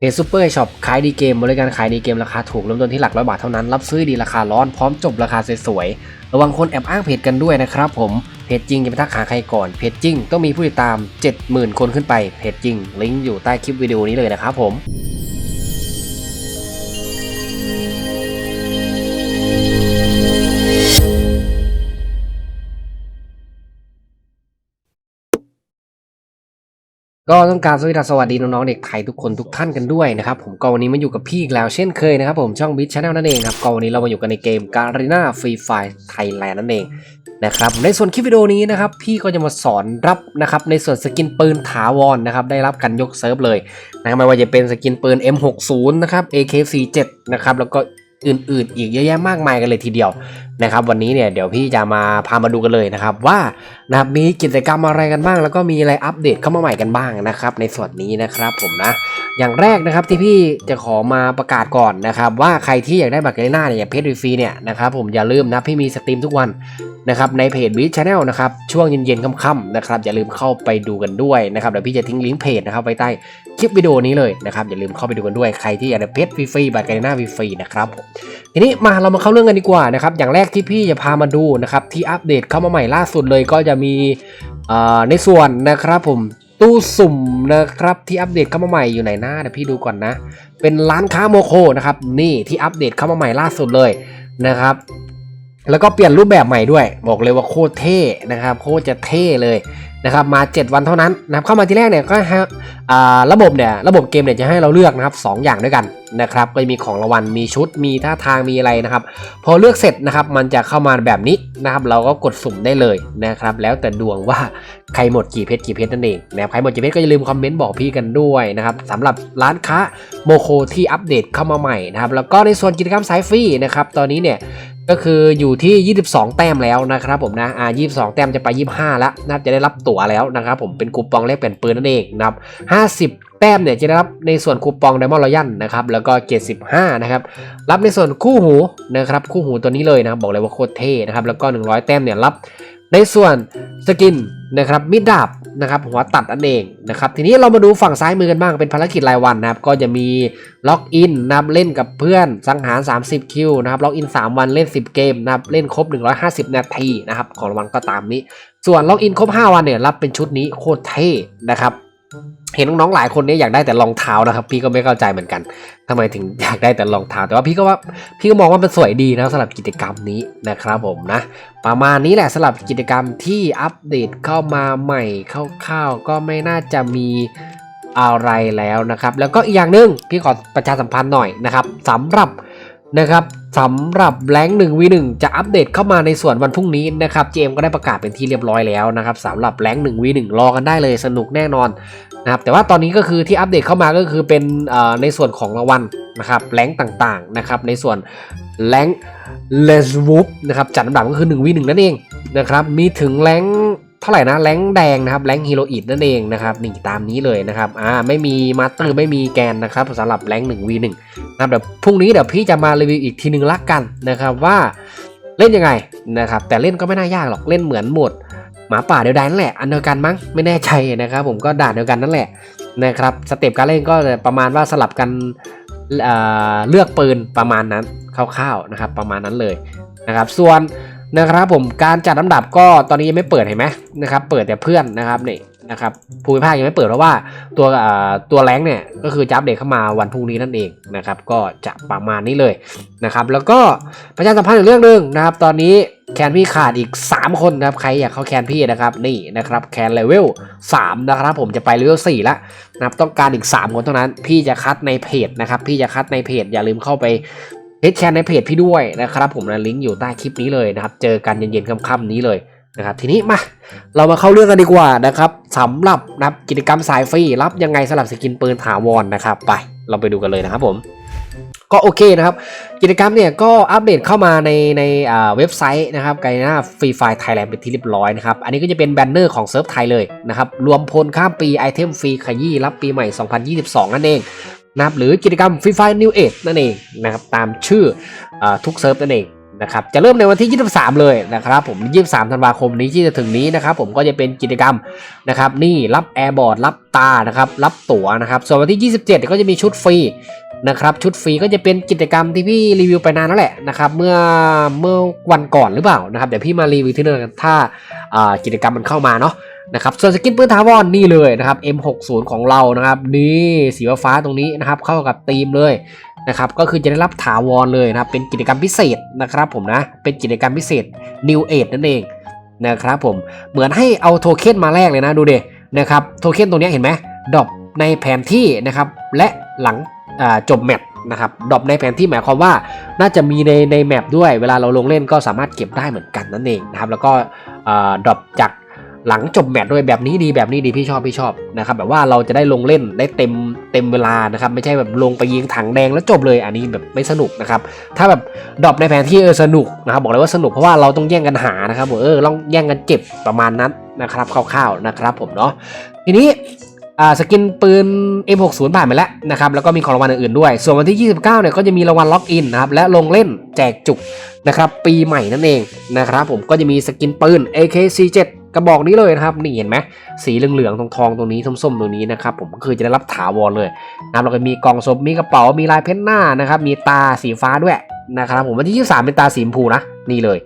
เพจซูเปอร์ช็อปขายดีเกม บริการขายดีเกมราคาถูกเริ่มต้นที่หลักร้อยบาทเท่านั้น รับซื้อดีราคาร้อนพร้อมจบราคาสวยๆระวังคนแอบอ้างเพจกันด้วยนะครับผมเพจจริงจะไปทักหาใครก่อนเพจจริงต้องมีผู้ติดตาม 70,000 คนขึ้นไปเพจจริงลิงก์อยู่ใต้คลิปวิดีโอนี้เลยนะครับผม ก็ต้องการสวัสดีสวัสดีน้องๆเด็กไทยทุกคนทุกท่านกันด้วยนะครับผมก็วันนี้มาอยู่กับพี่อีกแล้วเช่นเคยนะครับผมช่องบิทชาแนลนั่นเองครับก็วันนี้เรามาอยู่กันในเกมการีนาฟรีไฟไทยแลนด์นั่นเองนะครับในส่วนคลิปวิดีโอนี้นะครับพี่ก็จะมาสอนรับนะครับในส่วนสกินปืนถาวรนะครับได้รับการยกเซิร์ฟเลยนะไม่ว่าจะเป็นสกินปืน M60 นะครับ AK47 นะครับแล้วก็อื่นๆ อีกเยอะแยะมากมายกันเลยทีเดียวนะครับวันนี้เนี่ยเดี๋ยวพี่จะมาพามาดูกันเลยนะครับว่านะครับมีกิจกรรมอะไรกันบ้าง แล้วก็มีอะไรอัปเดตเข้ามาใหม่กันบ้างนะครับ ในส่วนนี้นะครับผมนะ อย่างแรกนะครับที่พี่จะขอมาประกาศก่อนนะครับ ว่าใครที่อยากได้บัตรเกรน่าเนี่ยเพจฟรีเนี่ยนะครับผมอย่าลืมนะพี่มีสตรีมทุกวันนะครับในเพจวิชชาแนลนะครับช่วงเย็นๆค่ำๆนะครับอย่าลืมเข้าไปดูกันด้วยนะครับเดี๋ยวพี่จะทิ้งลิงก์เพจนะครับไว้ใต้คลิปวิดีโอนี้เลยนะครับอย่าลืมเข้าไปดูกันด้วยใครที่อยากได้เพจฟรีๆบัตรเกรน่าฟรีๆนะครับผมทีนี้มาเรามาเข้าเรื่องกันดีกว่านะครับอย่างแรกที่พี่จะพามาดูนะครับที่อัปเดตเข้ามาใหม่ล่าสุดเลยก็จะมีในส่วนนะครับผมตู้สุ่มนะครับที่อัปเดตเข้ามาใหม่อยู่ไหนหน้าเดี๋ยวพี่ดูก่อนนะ เป็นร้านค้าโมโคนะครับนี่ที่อัปเดตเข้ามาใหม่ล่าสุดเลยนะครับ แล้วก็เปลี่ยนรูปแบบใหม่ด้วย บอกเลยว่าโคตรเท่นะครับ โคตรจะเท่เลย นะครับมา 7 วันเท่านั้นนะครับเข้ามาที่แรกเนี่ยก็ฮะอ่าระบบเนี่ยระบบเกมเนี่ยจะให้เราเลือกนะครับสองอย่างด้วยกันนะครับก็มีของรางวัลมีชุดมีท่าทางมีอะไรนะครับ พอเลือกเสร็จนะครับมันจะเข้ามาแบบนี้นะครับ เราก็กดสุ่มได้เลยนะครับ แล้วแต่ดวงว่าใครหมดกี่เพชรกี่เพชรนั่นเองนะครับใครหมดกี่เพชรก็อย่าลืมคอมเมนต์บอกพี่กันด้วยนะครับสำหรับร้านค้าโมโคที่อัปเดตเข้ามาใหม่นะครับแล้วก็ในส่วนกิจกรรมสายฟรีนะครับตอนนี้เนี่ย ก็คืออยู่ที่ 22 แต้มแล้วนะครับผมนะอ่า22 แต้มจะไป 25 แล้วนะครับจะได้รับตั๋วแล้วนะครับผมเป็นคูปองแลกเปลี่ยนปืนนั่นเองนะครับ50แต้มเนี่ยจะได้รับในส่วนคูปองไดมอนด์รอยัลนะครับแล้วก็ 75 นะครับ รับในส่วนคู่หูนะครับคู่หูตัวนี้เลยนะบบอกเลยว่าโคตรเท่นะครับแล้วก็ 100 แต้มเนี่ยรับในส่วนสกินนะครับมิดดาบ นะครับหัวตัดนั่นเองนะครับทีนี้เรามาดูฝั่งซ้ายมือกันบ้างเป็นภารกิจรายวันนะครับก็จะมีล็อกอินนะครับเล่นกับเพื่อนสังหาร 30 คิวนะครับล็อกอิน 3 วันเล่น 10 เกมนะครับเล่นครบ 150 นาทีนะครับของรางวัลก็ตามนี้ ส่วนล็อกอินครบ 5 วันเนี่ยรับเป็นชุดนี้โคตรเท่นะครับ เห็นน้องๆหลายคนเนี่ยอยากได้แต่รองเท้านะครับ พี่ก็ไม่เข้าใจเหมือนกันทำไมถึงอยากได้แต่รองเท้า แต่ว่าพี่ก็ว่าพี่ก็มองว่ามันสวยดีนะสำหรับกิจกรรมนี้นะครับผมนะ ประมาณนี้แหละสำหรับกิจกรรมที่อัปเดตเข้ามาใหม่คร่าวๆก็ไม่น่าจะมีอะไรแล้วนะครับ แล้วก็อีกอย่างหนึ่งพี่ขอประชาสัมพันธ์หน่อยนะครับสำหรับนะครับสำหรับแรงหนึ่งวีหนึ่งจะอัปเดตเข้ามาในส่วนวันพรุ่งนี้นะครับเจมก็ได้ประกาศเป็นที่เรียบร้อยแล้วนะครับสำหรับแรงหนึ่งวีหนึ่งรอกันได้เลยสนุกแน่นอน นะครับแต่ว่าตอนนี้ก็คือที่อัปเดตเข้ามาก็คือเป็นในส่วนของรางวัลนะครับแรงต่างๆนะครับในส่วนแรงเลสวูฟนะครับจัดอันดับก็คือ1วีหนึ่งนั่นเองนะครับมีถึงแรงเท่าไหร่นะแรงแดงนะครับแรงฮีโรอีดนั่นเองนะครับนี่ตามนี้เลยนะครับอ่าไม่มีมาสเตอร์ไม่มีแกนนะครับสำหรับแรงหนึ่งวีหนึ่งนะครับเดี๋ยวพรุ่งนี้เดี๋ยวพี่จะมารีวิวอีกทีหนึ่งละกันนะครับว่าเล่นยังไงนะครับแต่เล่นก็ไม่น่ายากหรอกเล่นเหมือนหมด หมาป่าเดียวดายนั่นแหละอันเดียวกันมั้งไม่แน่ใจนะครับ ผมก็ด่านเดียวกันนั่นแหละนะครับสเต็ปการเล่นก็ประมาณว่าสลับกันเเลือกปืนประมาณนั้นคร่าวๆนะครับ ประมาณนั้นเลยนะครับส่วนนะครับผมการจัดลำดับก็ตอนนี้ยังไม่เปิดเห็นไหมนะครับเปิดแต่เพื่อนนะครับนี่นะครับภูมิภาคยังไม่เปิดเพราะว่าตัวตัวแรงเนี่ยก็คือจะอัปเดตเข้ามาวันพรุ่งนี้นั่นเองนะครับก็จะประมาณนี้เลยนะครับแล้วก็ประชาสัมพันธ์อีกเรื่องหนึ่งนะครับ ตอนนี้ แคนพี่ขาดอีก 3 คนนะครับ ใครอยากเข้าแคนพี่นะครับ นี่นะครับ แคนเลเวล3นะครับ ผมจะไปเลเวล4ล้วนะครับ ต้องการอีก 3 คนเท่านั้น พี่จะคัดในเพจนะครับ พี่จะคัดในเพจ อย่าลืมเข้าไปเฮดแคนในเพจพี่ด้วยนะครับผมนะลิงก์อยู่ใต้คลิปนี้เลยนะครับ เจอกันเย็นๆค่ำๆนี้เลยนะครับทีนี้มาเรามาเข้าเรื่องกันดีกว่านะครับสำหรับนับกิจกรรมสายฟรีรับยังไงสำหรับสกินปืนถาวรนะครับ ไปเราไปดูกันเลยนะครับผม ก็โอเคนะครับ กิจกรรมเนี่ยก็อัปเดตเข้ามาในในเว็บไซต์นะครับไกน่าฟรีไฟไทยแลนด์เป็นที่เรียบร้อยนะครับ อันนี้ก็จะเป็นแบนเนอร์ของเซิร์ฟไทยเลยนะครับ รวมพลข้ามปีไอเทมฟรีขยี้รับปีใหม่ 2022 นั่นเองนะครับหรือกิจกรรมฟรีไฟนิวเอนั่นเองนะครับตามชื่ออทุกเซิร์ฟนั่นเอง นะครับจะเริ่มในวันที่ 23 เลยนะครับผม 23 ธันวาคมนี้ที่จะถึงนี้นะครับผมก็จะเป็นกิจกรรมนะครับนี่รับแอร์บอร์ดรับตานะครับรับตั๋วนะครับส่วนวันที่ 27 ก็จะมีชุดฟรีนะครับชุดฟรีก็จะเป็นกิจกรรมที่พี่รีวิวไปนานแล้วแหละนะครับเมื่อเมื่อวันก่อนหรือเปล่านะครับเดี๋ยวพี่มารีวิวที่นั่นถ้ากิจกรรมมันเข้ามาเนาะนะครับส่วนสกินปืนทาวอนนี่เลยนะครับ M60 ของเรานะครับนี่สีฟ้าตรงนี้นะครับเข้ากับธีมเลย นะครับก็คือจะได้รับถาวรเลยนะครับเป็นกิจกรรมพิเศษนะครับผมนะเป็นกิจกรรมพิเศษ New Age นั่นเองนะครับผมเหมือนให้เอาโทเค็นมาแลกเลยนะดูเดนะครับโทเค็นตรงนี้เห็นไหมดรอปในแผนที่นะครับและหลังจบแมปนะครับดรอปในแผนที่หมายความว่าน่าจะมีในในแมปด้วย เวลาเราลงเล่นก็สามารถเก็บได้เหมือนกันนั่นเองนะครับแล้วก็ดรอปจาก หลังจบแมตช์ด้วยแบบนี้ดีแบบนี้ดีพี่ชอบพี่ชอบนะครับแบบว่าเราจะได้ลงเล่นได้เต็มเต็มเวลานะครับไม่ใช่แบบลงไปยิงถังแดงแล้วจบเลยอันนี้แบบไม่สนุกนะครับถ้าแบบดรอปในแผนที่เออสนุกนะครับบอกเลยว่าสนุกเพราะว่าเราต้องแย่งกันหานะครับเออต้องแย่งกันเจ็บประมาณนั้นนะครับคร่าวๆนะครับผมเนาะทีนี้อ่าสกินปืน M60 ผ่านไปแล้วนะครับแล้วก็มีของรางวัลอื่นๆด้วย ส่วนวันที่ 29เนี่ยก็จะมีรางวัลล็อกอินนะครับและลงเล่นแจกจุกนะครับปีใหม่นั่นเองนะครับผมก็จะมีสกินปืน AK47 กระบอกนี้เลยนะครับ นี่เห็นไหมสีเหลืองๆทองๆตรงนี้ส้มๆตรงนี้นะครับผมก็คือจะได้รับถาวรเลยนะครับแล้วก็มีกล่องศพมีกระเป๋ามีลายเพ้นหน้านะครับมีตาสีฟ้าด้วยนะครับผมวันที่ 23 เป็นตาสีชมพูนะนี่เลย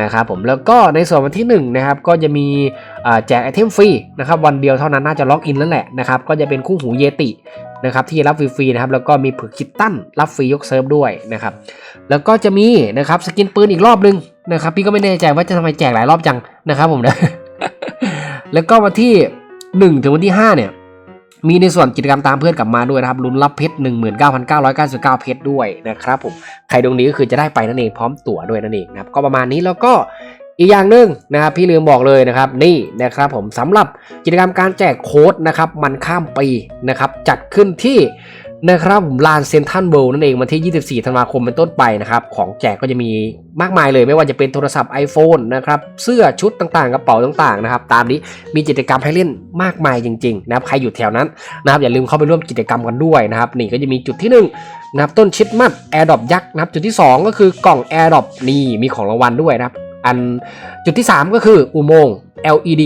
นะครับผมแล้วก็ในส่วนวันที่1นะครับก็จะมีแจกไอเทมฟรีนะครับวันเดียวเท่านั้นน่าจะล็อกอินแล้วแหละนะครับก็จะเป็นคู่หูเยตินะครับที่รับฟรีๆนะครับแล้วก็มีผึกคิตตันรับฟรียกเซิร์ฟด้วยนะครับแล้วก็จะมีนะครับสกินปืนอีกรอบนึงนะครับพี่ก็ไม่แน่ใจว่าจะทำไมแจกหลายรอบจังนะครับผมนะ แล้วก็วันที่ 1 ถึงวันที่ 5 เนี่ย มีในส่วนกิจกรรมตามเพื่อนกลับมาด้วยนะครับลุ้นรับเพชร 19,999 เพชรด้วยนะครับผมใครตรงนี้ก็คือจะได้ไปนั่นเองพร้อมตั๋วด้วยนั่นเองนะครับก็ประมาณนี้แล้วก็อีกอย่างหนึ่งนะครับพี่ลืมบอกเลยนะครับนี่นะครับผมสำหรับกิจกรรมการแจกโค้ดนะครับมันข้ามปีนะครับจัดขึ้นที่ นะครับผมลานเซนทันเวิลด์นั่นเองวันที่ 24 ธันวาคมเป็นต้นไปนะครับ ของแจกก็จะมีมากมายเลยไม่ว่าจะเป็นโทรศัพท์ iPhone นะครับ เสื้อชุดต่างๆ กระเป๋าต่างๆนะครับ ตามนี้มีกิจกรรมให้เล่นมากมายจริงๆนะครับใครอยู่แถวนั้นนะครับอย่าลืมเข้าไปร่วมกิจกรรมกันด้วยนะครับ นี่ก็จะมีจุดที่หนึ่งนะครับต้นชิดมัดแอร์ดรอปยักษ์นะครับจุดที่สองก็คือกล่องแอร์ดรอปนี่มีของรางวัลด้วยนะครับอันจุดที่สามก็คืออุโมงค์ LED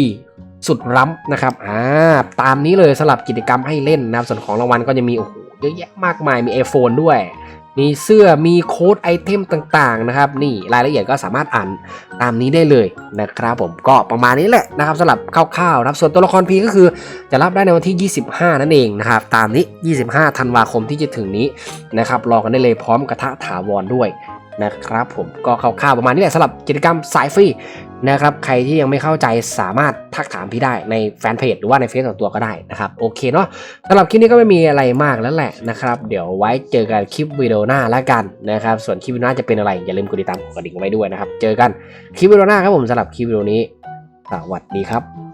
สุดล้ำนะครับ อ่า ตามนี้เลยสลับกิจกรรมให้เล่นนะครับ ส่วนของรางวัลก็จะมีโอ้โห เยอะแยะมากมายมี iPhone ด้วย มีเสื้อมีโค้ดไอเทมต่างๆนะครับนี่รายละเอียดก็สามารถอ่านตามนี้ได้เลยนะครับผมก็ประมาณนี้แหละนะครับสำหรับคร่าวๆนะครับส่วนตัวละครพีก็คือจะรับได้ในวันที่ 25 นั่นเองนะครับตามนี้ 25 ธันวาคมที่จะถึงนี้นะครับรอกันได้เลยพร้อมกระทะถาวรด้วยนะครับผมก็คร่าวๆประมาณนี้แหละสำหรับกิจกรรมสายฟรี นะครับใครที่ยังไม่เข้าใจสามารถทักถามพี่ได้ในแฟนเพจหรือว่าในเฟซส่วนตัวก็ได้นะครับโอเคเนาะสำหรับคลิปนี้ก็ไม่มีอะไรมากแล้วแหละนะครับเดี๋ยวไว้เจอกันคลิปวิดีโอหน้าแล้วกันนะครับส่วนคลิปวิดีโอหน้าจะเป็นอะไรอย่าลืมกดติดตามกดกระดิ่งไว้ด้วยนะครับเจอกันคลิปวิดีโอหน้าครับผมสำหรับคลิปวิดีโอนี้สวัสดีครับ